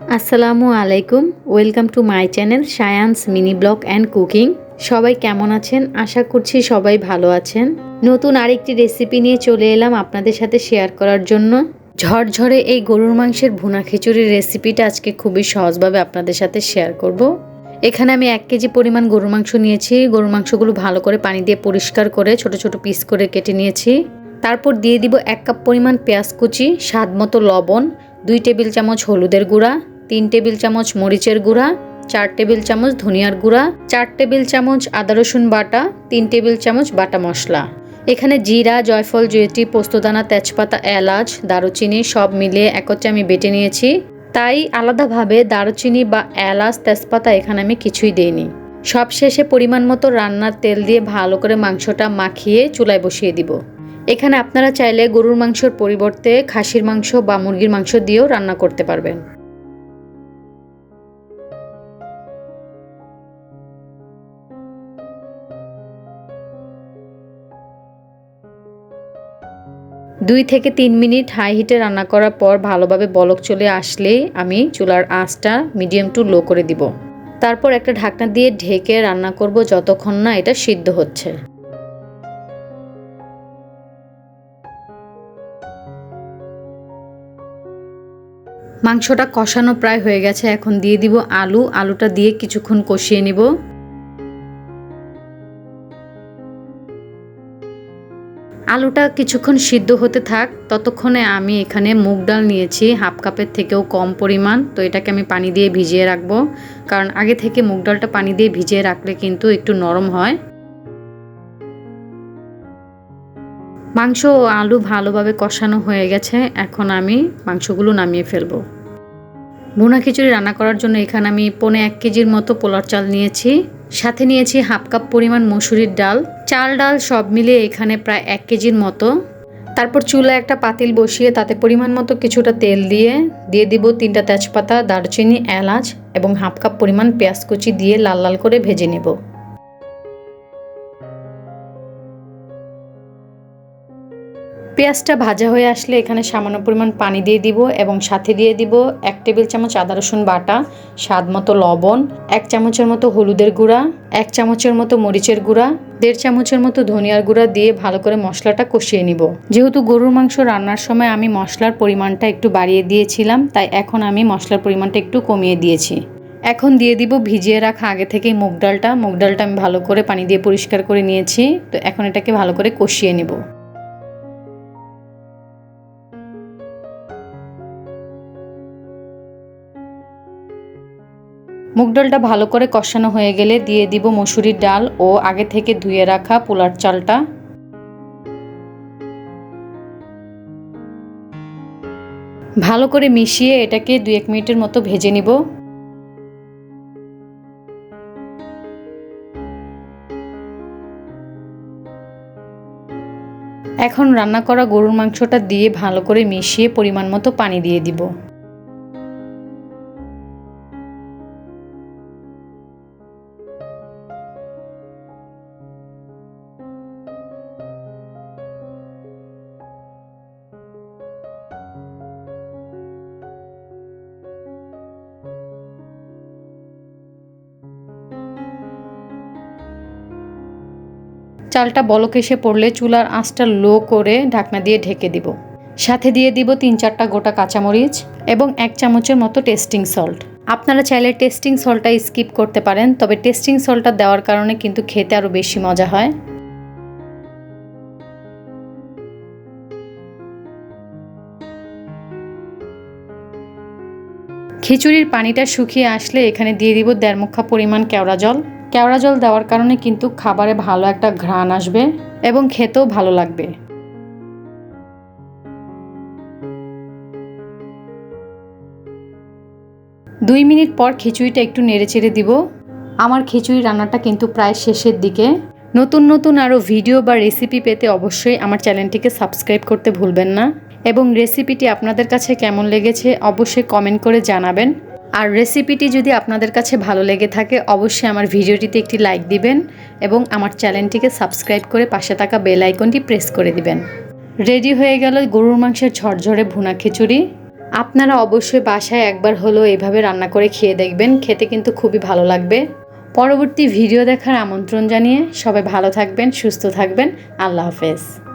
আসসালামু আলাইকুম, welcome to my channel science mini blog and cooking. সবাই কেমন আছেন? আশা করছি সবাই ভালো আছেন। নতুন আরেকটি রেসিপি নিয়ে চলে এলাম আপনাদের সাথে শেয়ার করার জন্য। ঝরঝরে এই গরুর মাংসের ভুনা খিচুড়ির রেসিপিটা আজকে খুবই সহজভাবে আপনাদের সাথে শেয়ার করব। এখানে আমি এক কেজি পরিমাণ গরুর মাংস নিয়েছি। গরুর মাংসগুলো ভালো করে পানি দিয়ে পরিষ্কার করে ছোট ছোট পিস করে কেটে নিয়েছি। তারপর দিয়ে দিব এক কাপ পরিমাণ পেঁয়াজ কুচি স্বাদ মতো লবণ দুই টেবিল চামচ হলুদের গুঁড়া, তিন টেবিল চামচ মরিচের গুঁড়া, চার টেবিল চামচ ধনিয়ার গুঁড়া, চার টেবিল চামচ আদা রসুন বাটা, তিন টেবিল চামচ বাটা মশলা। এখানে জিরা, জয়ফল জয়ত্রী পোস্তদানা, তেজপাতা, এলাচ, দারুচিনি সব মিলিয়ে একত্রে আমি বেটে নিয়েছি। তাই আলাদাভাবে দারুচিনি বা এলাচ, তেজপাতা এখানে আমি কিছুই দিইনি। সব শেষে পরিমাণ মতো রান্নার তেল দিয়ে ভালো করে মাংসটা মাখিয়ে চুলায় বসিয়ে দিব। এখানে আপনারা চাইলে গরুর মাংসর পরিবর্তে খাসির মাংস বা মুরগির মাংস দিয়েও রান্না করতে পারবেন। দুই থেকে তিন মিনিট হাই হিটে রান্না করার পর ভালোভাবে বলক চলে আসলে আমি চুলার আঁচটা মিডিয়াম টু লো করে দিব। তারপর একটা ঢাকনা দিয়ে ঢেকে রান্না করব যতক্ষণ না এটা সিদ্ধ হচ্ছে। মাংসটা কষানো প্রায় হয়ে গেছে, এখন দিয়ে দিব আলু। আলুটা দিয়ে কিছুক্ষণ কষিয়ে নিব। আলুটা কিছুক্ষণ সিদ্ধ হতে থাক, ততক্ষণে আমি এখানে মুগ ডাল নিয়েছি, হাফ কাপের থেকেও কম পরিমাণ, তো এটাকে আমি পানি দিয়ে ভিজিয়ে রাখব। কারণ আগে থেকে মুগ ডালটা পানি দিয়ে ভিজিয়ে রাখলে কিন্তু একটু নরম হয়। মাংস ও আলু ভালোভাবে কষানো হয়ে গেছে, এখন আমি মাংসগুলো নামিয়ে ফেলব। ভুনা খিচুড়ি রান্না করার জন্য এখানে আমি পনে এক কেজির মতো পোলার চাল নিয়েছি। সাথে নিয়েছি হাফ কাপ পরিমাণ মসুরির ডাল। চাল, ডাল সব মিলিয়ে এখানে প্রায় এক কেজির মতো। তারপর চুলা একটা পাতিল বসিয়ে তাতে পরিমাণ মতো কিছুটা তেল দিয়ে দিয়ে দিব তিনটা তেজপাতা, দারচিনি, এলাচ এবং হাফ কাপ পরিমাণ পেঁয়াজ কুচি দিয়ে লাল লাল করে ভেজে নেব। পেঁয়াজটা ভাজা হয়ে আসলে এখানে সামান্য পরিমাণ পানি দিয়ে দিব এবং সাথে দিয়ে দিব এক টেবিল চামচ আদা রসুন বাটা, স্বাদ মতো লবণ, এক চামচের মতো হলুদের গুঁড়া, এক চামচের মতো মরিচের গুঁড়া, দেড় চামচের মতো ধনিয়ার গুঁড়া দিয়ে ভালো করে মশলাটা কষিয়ে নিব। যেহেতু গরুর মাংস রান্নার সময় আমি মশলার পরিমাণটা একটু বাড়িয়ে দিয়েছিলাম, তাই এখন আমি মশলার পরিমাণটা একটু কমিয়ে দিয়েছি। এখন দিয়ে দিব ভিজিয়ে রাখা আগে থেকেই মুগ ডালটা। মুগ ডালটা আমি ভালো করে পানি দিয়ে পরিষ্কার করে নিয়েছি, তো এখন এটাকে ভালো করে কষিয়ে নেব। মুগ ডালটা ভালো করে কষানো হয়ে গেলে দিয়ে দিব মসুরির ডাল ও আগে থেকে ধুয়ে রাখা পোলার চালটা। ভালো করে মিশিয়ে এটাকে দু এক মিনিটের মতো ভেজে নিব। এখন রান্না করা গরুর মাংসটা দিয়ে ভালো করে মিশিয়ে পরিমাণ মতো পানি দিয়ে দিব। চালটা বলক এসে পড়লে চুলার আঁচটা লো করে ঢাকনা দিয়ে ঢেকে দিব। সাথে দিয়ে দিব তিন চারটা গোটা কাঁচামরিচ এবং এক চামচের মতো টেস্টিং সল্ট। আপনারা চাইলে টেস্টিং সল্টটা স্কিপ করতে পারেন, তবে টেস্টিং সল্টটা দেওয়ার কারণে কিন্তু খেতে আরও বেশি মজা হয়। খিচুড়ির পানিটা শুকিয়ে আসলে এখানে দিয়ে দিব দেড় মুখা পরিমাণ কেওড়া জল। কেওড়া জল দেওয়ার কারণে কিন্তু খাবারে ভালো একটা ঘ্রাণ আসবে এবং খেতেও ভালো লাগবে। দুই মিনিট পর খিচুড়িটা একটু নেড়ে চেড়ে দিব। আমার খিচুড়ি রান্নাটা কিন্তু প্রায় শেষের দিকে। নতুন নতুন আরও ভিডিও বা রেসিপি পেতে অবশ্যই আমার চ্যানেলটিকে সাবস্ক্রাইব করতে ভুলবেন না। এবং রেসিপিটি আপনাদের কাছে কেমন লেগেছে অবশ্যই কমেন্ট করে জানাবেন। আর রেসিপিটি যদি আপনাদের কাছে ভালো লেগে থাকে, অবশ্যই আমার ভিডিওটিতে একটি লাইক দিবেন এবং আমার চ্যানেলটিকে সাবস্ক্রাইব করে পাশে থাকা বেল আইকনটি প্রেস করে দিবেন। রেডি হয়ে গেল গরুর মাংসের ঝরঝরে ভুনা খিচুড়ি। আপনারা অবশ্যই বাসায় একবার হলেও এভাবে রান্না করে খেয়ে দেখবেন, খেতে কিন্তু খুবই ভালো লাগবে। পরবর্তী ভিডিও দেখার আমন্ত্রণ জানিয়ে সবাই ভালো থাকবেন, সুস্থ থাকবেন। আল্লাহ হাফেজ।